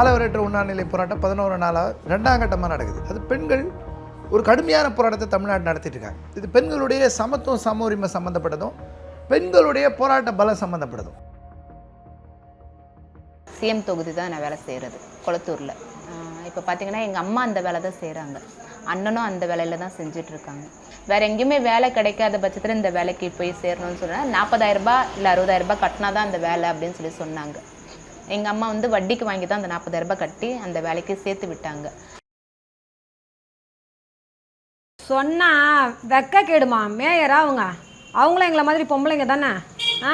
காலவரையற்ற உண்ணாநிலை போராட்டம் பதினோரு நாளாக ரெண்டாம் கட்டமாக நடக்குது. அது பெண்கள் ஒரு கடுமையான போராட்டத்தை தமிழ்நாடு நடத்திட்டு இருக்காங்க. இது பெண்களுடைய சமத்துவம் சம உரிமை சம்மந்தப்பட்டதும் பெண்களுடைய போராட்ட பலம் சம்மந்தப்பட்டதும் சிஎம் தொகுதி தான் நான் வேலை செய்கிறது கொளத்தூரில். இப்போ பார்த்தீங்கன்னா எங்கள் அம்மா அந்த வேலை தான் செய்கிறாங்க அண்ணனும் அந்த வேலையில தான் செஞ்சுட்டு இருக்காங்க. வேற எங்கேயுமே வேலை கிடைக்காத பட்சத்தில் இந்த வேலைக்கு போய் சேரணும்னு சொன்னால் நாற்பதாயிரரூபா இல்லை அறுபதாயிரம் ரூபாய் கட்டினா தான் அந்த வேலை அப்படின்னு சொல்லி சொன்னாங்க. எங்கள் அம்மா வந்து வட்டிக்கு வாங்கி தான் அந்த நாற்பதாயிரம் ரூபாய் கட்டி அந்த வேலைக்கு சேர்த்து விட்டாங்க. சொன்னா வெக்க கேடுமா? மேயரா அவங்க? அவங்களும் எங்களை மாதிரி பொம்பளைங்க தானே? ஆ?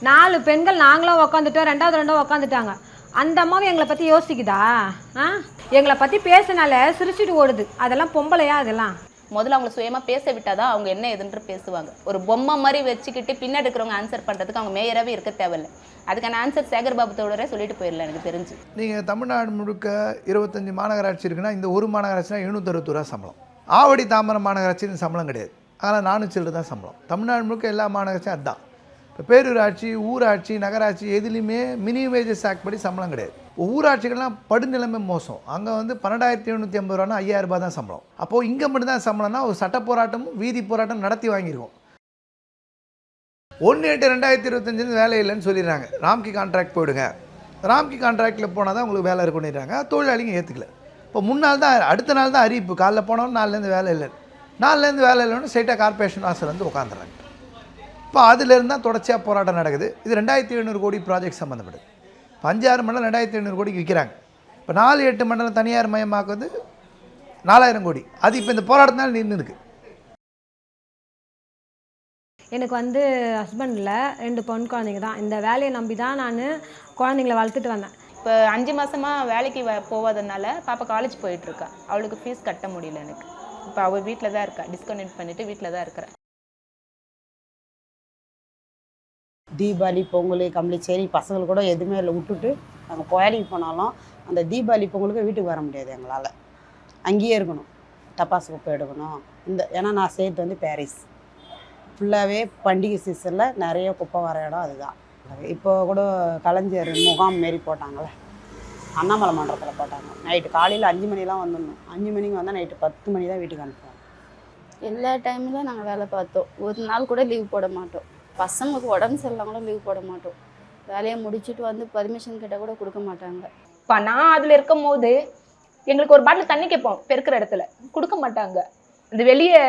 நாலு பெண்கள் நாங்களும் உக்காந்துட்டோம் ரெண்டாவது ரெண்டும் உக்காந்துட்டாங்க. அந்த அம்மாவும் எங்களை பற்றி யோசிக்குதா? ஆ? எங்களை பற்றி பேசினால சிரிச்சிட்டு ஓடுது. அதெல்லாம் பொம்பளையா அதெல்லாம்? முதல்ல அவங்க சுயமாக பேச விட்டாதான் அவங்க என்ன எதுன்ற பேசுவாங்க. ஒரு பொம்மை மாதிரி வச்சுக்கிட்டு பின்னாடி இருக்கிறவங்க ஆன்சர் பண்ணுறதுக்கு அவங்க மேயராகவே இருக்க தேவையில்லை. அதுக்கான ஆன்சர் சேகர் பாபு தோழரே சொல்லிட்டு போயிடலாம் எனக்கு தெரிஞ்சு. நீங்கள் தமிழ்நாடு முழுக்க இருபத்தஞ்சி மாநகராட்சி இருக்குன்னா இந்த ஒரு மாநகராட்சினா எழுநூத்தறுபது ரூபா சம்பளம். ஆவடி தாம்பரம் மாநகராட்சின்னு சம்பளம் கிடையாது. ஆனால் நானூற்றி தான் சம்பளம். தமிழ்நாடு முழுக்க எல்லா மாநகராட்சியும் அதுதான் பேரூராட்சி ஊராட்சி நகராட்சி எதுலேயுமே மினிமம் வேஜஸ் ஆக்ட் படி சம்பளம் கிடையாது. ஊராட்சிகள்லாம் படுநிலைமை மோசம். அங்கே வந்து பன்னெண்டாயிரத்தி எழுநூற்றி ஐம்பது ரூபானா ஐயாயிரம் ரூபாய் தான் சம்பளம். அப்போது இங்கே மட்டும்தான் சம்பளம்னா ஒரு சட்ட போராட்டமும் வீதி போராட்டம் நடத்தி வாங்கியிருக்கோம் ஒன்று எட்டு ரெண்டாயிரத்தி இருபத்தஞ்சிலேருந்து வேலை இல்லைன்னு சொல்லிடுறாங்க. ராம்கி கான்ட்ராக்ட் போயிடுங்க. ராம்கி கான்ட்ராக்டில் போனால் தான் உங்களுக்கு வேலை இருக்குன்னுறாங்க தொழிலாளிங்க ஏற்றுக்கல இப்போ முன்னாள் தான் அடுத்த நாள் தான் அறிவிப்பு. காலைல போனோம் நாலுலேருந்து வேலை இல்லை நாலுலேருந்து வேலை இல்லைன்னு ஸ்ட்ரைட்டாக கார்பரேஷன் வாசல் வந்து உட்காந்துறாங்க இப்போ அதுலேருந்து தான் தொடர்ச்சியாக போராட்டம் நடக்குது. இது ரெண்டாயிரத்தி எழுநூறு கோடி ப்ராஜெக்ட் சம்மந்தப்படுது இப்போ அஞ்சாறு மண்டலம் ரெண்டாயிரத்தி எழுநூறு கோடிக்கு விற்கிறாங்க. இப்போ நாலு எட்டு மண்டலம் தனியார் மயமாக்குவது நாலாயிரம் கோடி. அது இப்போ இந்த போராட்டத்தினால நின்று இருக்கு. எனக்கு வந்து ஹஸ்பண்டில் ரெண்டு பொன் குழந்தைங்க தான். இந்த வேலையை நம்பி தான் நான் குழந்தைங்கள வளர்த்துட்டு வந்தேன். இப்போ அஞ்சு மாசமா வேலைக்கு வ- போகாதனால பாப்பா காலேஜ் போயிட்டு இருக்கா. அவளுக்கு ஃபீஸ் கட்ட முடியல எனக்கு. இப்போ அவள் வீட்டில் தான் இருக்கா. டிஸ்கனெக்ட் பண்ணிட்டு வீட்டில் தான் இருக்கிறா. தீபாவளி பொங்கல் கம்பளிச்சேரி பசங்களுக்கு கூட எதுவுமே இல்லை. விட்டுட்டு நாங்கள் கோயிலுக்கு போனாலும் அந்த தீபாவளி பொங்கலுக்கு வீட்டுக்கு வர முடியாது எங்களால். அங்கேயே இருக்கணும். டப்பாசு குப்பை எடுக்கணும். இந்த ஏன்னா நான் சேர்த்து வந்து பாரிஸ் ஃபுல்லாகவே பண்டிகை சீசனில் நிறைய குப்பை வர இடம் அதுதான். இப்போ கூட கலைஞர் முகாம் மாரி போட்டாங்கள்ல அண்ணாமலை மண்டபத்தில் போட்டாங்க. நைட்டு காலையில் அஞ்சு மணிலாம் வந்துடணும். அஞ்சு மணிக்கு வந்தால் நைட்டு பத்து மணி தான் வீட்டுக்கு அனுப்புவோம் எல்லா டைம்லையும் நாங்கள் வேலை பார்த்தோம். ஒரு நாள் கூட லீவ் போட மாட்டோம். பசங்களுக்கு உடம்பு சரியில்லாம் கூட லீவ் போட மாட்டோம். வேலையை முடிச்சுட்டு வந்து பர்மிஷன் கேட்டால் கூட கொடுக்க மாட்டாங்க. இப்போ நான் அதில் இருக்கும் போது எங்களுக்கு ஒரு பாட்டில் தண்ணி கேட்போம் பெருக்கிற இடத்துல. கொடுக்க மாட்டாங்க. இந்த வெளியே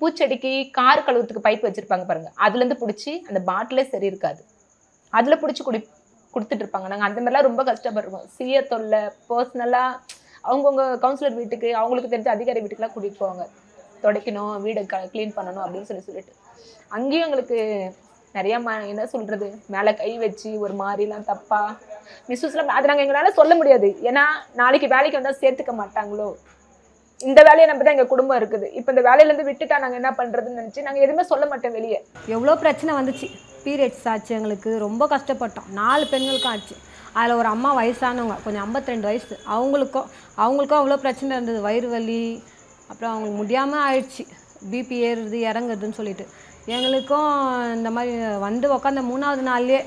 பூச்செடிக்கு கார் கழுவுறதுக்கு பைப் வச்சுருப்பாங்க பாருங்கள் அதுலேருந்து பிடிச்சி அந்த பாட்டிலே சரி இருக்காது. அதில் பிடிச்சி குடி கொடுத்துட்டு இருப்பாங்க. நாங்கள் அந்த மாதிரிலாம் ரொம்ப கஷ்டப்படுறோம் சிறிய தொல்லை பர்சனலாக அவங்கவுங்க கவுன்சிலர் வீட்டுக்கு அவங்களுக்கு தெரிஞ்ச அதிகாரி வீட்டுக்குலாம் கூட்டிகிட்டு போவாங்க. துடைக்கணும் வீடை க க்ளீன் பண்ணணும் அப்படின்னு சொல்லி சொல்லிட்டு. அங்கேயும் எங்களுக்கு நிறைய ம என்ன சொல்கிறது மேலே கை வச்சு ஒரு மாதிரிலாம் தப்பா மிஸ்யூஸ்லாம் அது நாங்கள் எங்களால் சொல்ல முடியாது. ஏன்னா நாளைக்கு வேலைக்கு வந்தால் சேர்த்துக்க மாட்டாங்களோ? இந்த வேலையை நம்பி தான் எங்கள் குடும்பம் இருக்குது. இப்போ இந்த வேலையிலேருந்து விட்டுட்டா நாங்கள் என்ன பண்ணுறதுன்னு நினச்சி நாங்கள் எதுவுமே சொல்ல மாட்டோம் வெளியே. எவ்வளோ பிரச்சனை வந்துச்சு. பீரியட்ஸ் ஆச்சு எங்களுக்கு. ரொம்ப கஷ்டப்பட்டோம். நாலு பெண்களுக்கும் ஆச்சு. அதில் ஒரு அம்மா வயசானவங்க கொஞ்சம் 52 வயசு. அவங்களுக்கும் அவங்களுக்கும் அவ்வளோ பிரச்சனை இருந்தது. வயிறு வலி அப்புறம் அவங்களுக்கு முடியாமல் ஆயிடுச்சு. பிபி ஏறுது இறங்குறதுன்னு சொல்லிட்டு. எங்களுக்கும் இந்த மாதிரி வந்து உக்காந்த மூணாவது நாள்லேயே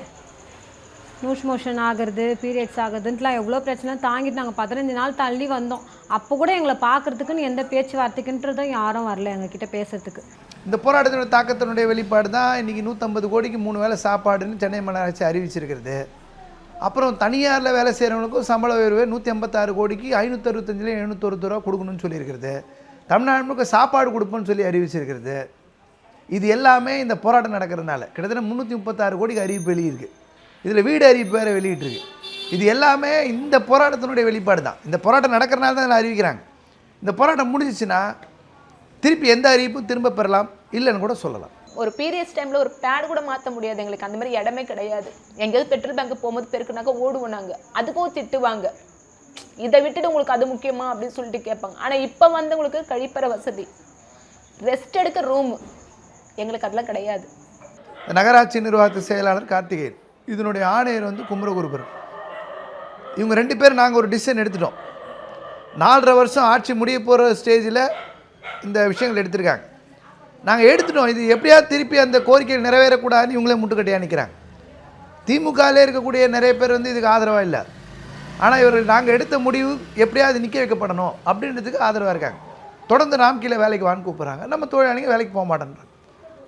லூஸ் மோஷன் ஆகிறது பீரியட்ஸ் ஆகுதுன்ட்டுலாம் எவ்வளோ பிரச்சனை. தாங்கிட்டு நாங்கள் பதினஞ்சு நாள் தள்ளி வந்தோம். அப்போ கூட எங்களை பார்க்கறதுக்குன்னு எந்த பேச்சுவார்த்தைக்குன்றதும் யாரும் வரல எங்ககிட்ட பேசுறதுக்கு. இந்த போராட்டத்தினுடைய தாக்கத்தினுடைய வெளிப்பாடு தான் இன்றைக்கி நூற்றம்பது கோடிக்கு மூணு வேளை சாப்பாடுன்னு சென்னை மாநகராட்சி அறிவிச்சிருக்கிறது. அப்புறம் தனியாரில் வேலை செய்கிறவங்களுக்கும் சம்பள உயர்வு நூற்றி ஐம்பத்தாறு கோடிக்கு ஐநூற்றறுபத்தஞ்சில் எழுநூத்தொருபது ரூபா கொடுக்கணும்னு சொல்லியிருக்கிறது. தமிழ்நாடு முழுக்க சாப்பாடு கொடுப்போம்னு சொல்லி அறிவிச்சிருக்கிறது. இது எல்லாமே இந்த போராட்டம் நடக்கிறதுனால. கிட்டத்தட்ட முந்நூற்றி முப்பத்தாறு கோடிக்கு அறிவிப்பு வெளியிருக்கு. இதில் வீடு அறிவிப்பு வேறு வெளியிட்டிருக்கு. இது எல்லாமே இந்த போராட்டத்தினுடைய வெளிப்பாடு தான். இந்த போராட்டம் நடக்கிறனால தான் இதில் அறிவிக்கிறாங்க. இந்த போராட்டம் முடிஞ்சிச்சுன்னா திருப்பி எந்த அறிவிப்பும் திரும்ப பெறலாம். இல்லைன்னு கூட சொல்லலாம். ஒரு பீரியட்ஸ் டைமில் ஒரு பேட் கூட மாற்ற முடியாது எங்களுக்கு. அந்த மாதிரி இடமே கிடையாது. எங்கேயாவது பெட்ரோல் பேங்க் போகும்போது பெருக்குனாக்க ஓடுவோம் நாங்கள் அதுக்கும் திட்டுவாங்க. இதை விட்டுட்டு உங்களுக்கு அது முக்கியமா அப்படின்னு சொல்லிட்டு கேட்பாங்க. ஆனால் இப்போ வந்து உங்களுக்கு கழிப்பற வசதி. ரெஸ்ட் எடுக்க ரூம் எங்களுக்கு அதெல்லாம் கிடையாது. இந்த நகராட்சி நிர்வாகத்து செயலாளர் கார்த்திகேயன் இதனுடைய ஆணையர் வந்து குமரகுருபர். இவங்க ரெண்டு பேரும் நாங்கள் ஒரு டிசிஷன் எடுத்துட்டோம். நாலரை வருஷம் ஆட்சி முடிய போகிற ஸ்டேஜில் இந்த விஷயங்கள் எடுத்திருக்காங்க. நாங்கள் எடுத்துட்டோம். இது எப்படியாவது திருப்பி அந்த கோரிக்கைகள் நிறைவேறக்கூடாதுன்னு இவங்களே முட்டுக்கட்டியாக நிற்கிறாங்க திமுகவிலே இருக்கக்கூடிய நிறைய பேர் வந்து இதுக்கு ஆதரவாக இல்லை. ஆனால் இவர் நாங்கள் எடுத்த முடிவு எப்படியாவது நிற்க வைக்கப்படணும் அப்படின்றதுக்கு ஆதரவாக இருக்காங்க. தொடர்ந்து நாம் கீழே வேலைக்கு வான்னு கூப்பிட்றாங்க. நம்ம தொழிலாளிங்க வேலைக்கு போக மாட்டேன்றாங்க.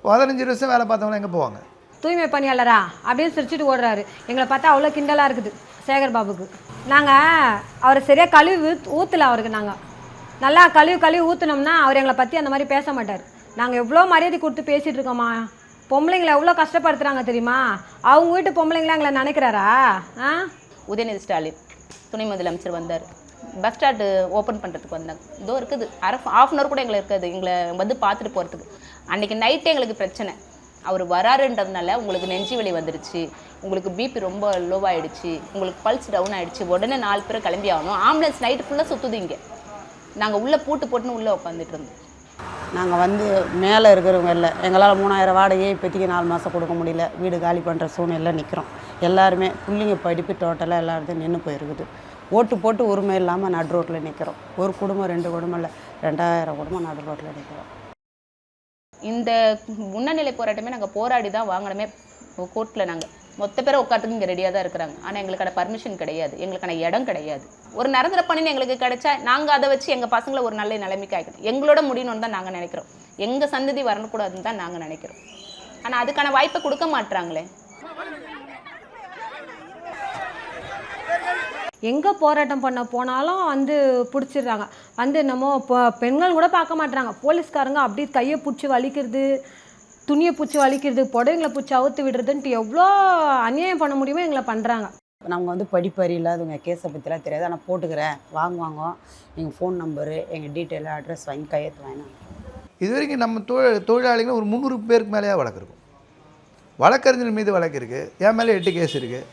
பதினஞ்சு வருஷம் வேலை பார்த்தவங்க எங்கே போவாங்க? தூய்மை பணியாளரா? அப்படின்னு சிரிச்சுட்டு ஓடுறாரு. எங்களை பார்த்தா அவ்வளோ கிண்டலாக இருக்குது சேகர் பாபுக்கு. நாங்கள் அவரை சரியாக கழுவி ஊற்றல அவருக்கு நாங்கள் நல்லா கழுவி கழுவி ஊற்றுனோம்னா அவர் எங்களை பற்றி அந்த மாதிரி பேச மாட்டார். நாங்கள் எவ்வளோ மரியாதை கொடுத்து பேசிகிட்டு இருக்கோம்மா? பொம்பளைங்களை எவ்வளோ கஷ்டப்படுத்துகிறாங்க தெரியுமா? அவங்க வீட்டு பொம்பளைங்களா எங்களை நினைக்கிறாரா? ஆ? உதயநிதி ஸ்டாலின். துணை முதலமைச்சர் வந்தார். பஸ் ஸ்டாண்டு ஓப்பன் பண்ணுறதுக்கு வந்தாங்க. இதோ இருக்குது. அரை ஆஃப் அன் ஹவர் கூட எங்களை இருக்காது. எங்களை வந்து பார்த்துட்டு போகிறதுக்கு அன்றைக்கி நைட்டே எங்களுக்கு பிரச்சனை. அவர் வராருன்றதுனால உங்களுக்கு நெஞ்சு வலி வந்துடுச்சு உங்களுக்கு பிபி ரொம்ப லோவாகிடுச்சு உங்களுக்கு பல்ஸ் டவுன் ஆகிடுச்சு உடனே நாலு பேர் கிளம்பி ஆகணும். ஆம்புலன்ஸ் நைட்டு ஃபுல்லாக சுற்றுது இங்கே. நாங்கள் உள்ளே பூட்டு போட்டுன்னு உள்ளே உட்காந்துட்டு இருந்தோம். நாங்கள் வந்து மேலே இருக்கிறவங்க இல்லை. எங்களால் மூணாயிரம் வாடகையே இப்போதைக்கு நாலு மாதம் கொடுக்க முடியல. வீடு காலி பண்ணுற சூழ்நிலை நிற்கிறோம் எல்லாருமே பிள்ளைங்க படிப்பு டோட்டலாக எல்லா இடத்தையும் நின்று போயிருக்குது. ஓட்டு போட்டு உரிமை இல்லாமல் நடு ரோட்டில் நிற்கிறோம் ஒரு குடும்பம் ரெண்டு குடும்பம் இல்லை. ரெண்டாயிரம் குடும்பம் நடு ரோட்டில் நிற்கிறோம் இந்த முன்னநிலை போராட்டமே நாங்கள் போராடி தான் வாங்கினோமே. கோர்ட்டில் நாங்கள் மொத்த பேரை உட்காந்துக்கு இங்கே ரெடியாக தான் இருக்கிறாங்க. ஆனால் எங்களுக்கான பர்மிஷன் கிடையாது. எங்களுக்கான இடம் கிடையாது. ஒரு நிரந்தர பணின்னு எங்களுக்கு கிடைச்சா நாங்கள் அதை வச்சு எங்கள் பசங்களை ஒரு நல்ல நிலைமைக்கு ஆகிக்கணும் எங்களோட முடியணும்னு தான் நாங்கள் நினைக்கிறோம். எங்கள் சந்ததி வரக்கூடாதுன்னு தான் நாங்கள் நினைக்கிறோம். ஆனால் அதுக்கான வாய்ப்பை கொடுக்க மாட்றாங்களே? எங்கே போராட்டம் பண்ண போனாலும் வந்து பிடிச்சிடுறாங்க. வந்து என்னமோ இப்போ பெண்கள் கூட பார்க்க மாட்றாங்க. போலீஸ்காரங்க அப்படி கையை பிடிச்சி வலிக்கிறது துணியை பிடிச்சி வலிக்கிறது புடவைங்களை பிடிச்சி அவுத்து விடுறதுன்ட்டு எவ்வளோ அநியாயம் பண்ண முடியுமோ எங்களை பண்ணுறாங்க நாங்கள் வந்து படிப்பறி இல்லாதவங்க கேஸை பற்றிலாம் தெரியாது. ஆனால் போட்டுக்கிறேன். வாங்குவாங்க எங்கள் ஃபோன் நம்பரு எங்கள் டீட்டெயில் அட்ரஸ் வாங்கி கையெழுத்து வாங்கினா இது வரைக்கும் நம்ம தொழில் தொழிலாளிகள் ஒரு முந்நூறு பேருக்கு மேலேயே வழக்கு இருக்கும். வழக்கறிஞர் மீது வழக்கு இருக்குது என் மேலே எட்டு கேஸ் இருக்குது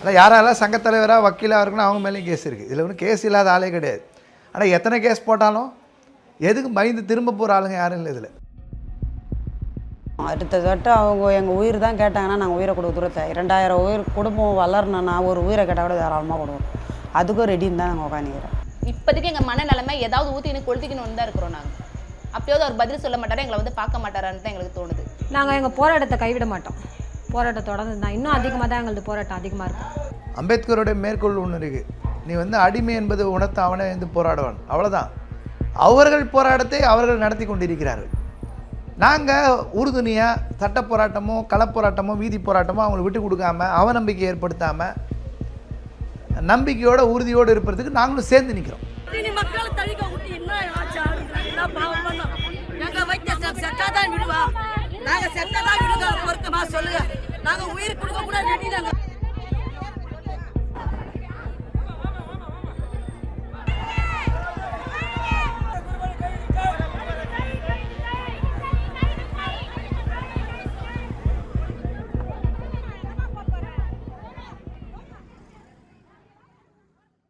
ஆனால் யாரெல்லாம் சங்கத்தலைவராக வக்கீலாக இருக்குன்னு அவங்க மேலேயும் கேஸ் இருக்குது இதில் ஒன்றும் கேஸ் இல்லாத ஆளே கிடையாது. ஆனால் எத்தனை கேஸ் போட்டாலும் எதுக்கு பயந்து திரும்ப போகிற ஆளுங்க யாரும் இல்லை இதில். அடுத்த தட்டு அவங்க எங்கள் உயிர் தான் கேட்டாங்கன்னா நாங்கள் உயிரை கொடுக்க தூரத்தை இரண்டாயிரம் உயிர் குடும்பம் வளரணும்னா ஒரு உயிரை கேட்டால் கூட தாராளமாக கொடுவோம் அதுக்கும் ரெடின்னு தான் நாங்கள் உட்காந்துக்கிறோம் இப்போதைக்கு எங்கள் மனநிலைமை ஏதாவது ஊற்றிக்கணும் கொளுத்திக்கணும்னு தான் இருக்கிறோம் நாங்கள் அப்பயாவது அவர் பதில் சொல்ல மாட்டாரா எங்களை வந்து பார்க்க மாட்டாரான்னு தான் எங்களுக்கு தோணுது. நாங்கள் எங்கள் போராட்டத்தை கைவிட மாட்டோம். போராட்டம் தொடர்ந்து தான். இன்னும் அதிகமாக தான் எங்களது போராட்டம் அதிகமாக இருக்கும். அம்பேத்கருடைய மேற்கோள் ஒன்று இருக்குது நீ வந்து அடிமை என்பது உணர்த்த அவனே வந்து போராடுவான். அவ்வளோதான் அவர்கள் போராட்டத்தை அவர்கள் நடத்தி கொண்டிருக்கிறார்கள். நாங்கள் உறுதுணையாக சட்ட போராட்டமோ களப்போராட்டமோ வீதி போராட்டமோ அவங்களை விட்டு கொடுக்காம அவநம்பிக்கை ஏற்படுத்தாமல் நம்பிக்கையோட உறுதியோடு இருப்பதுக்கு நாங்களும் சேர்ந்து நிற்கிறோம் நாங்கள் செத்ததான் விடுங்க பொருத்தமாக நாங்கள் உயிர் கொடுக்க கூட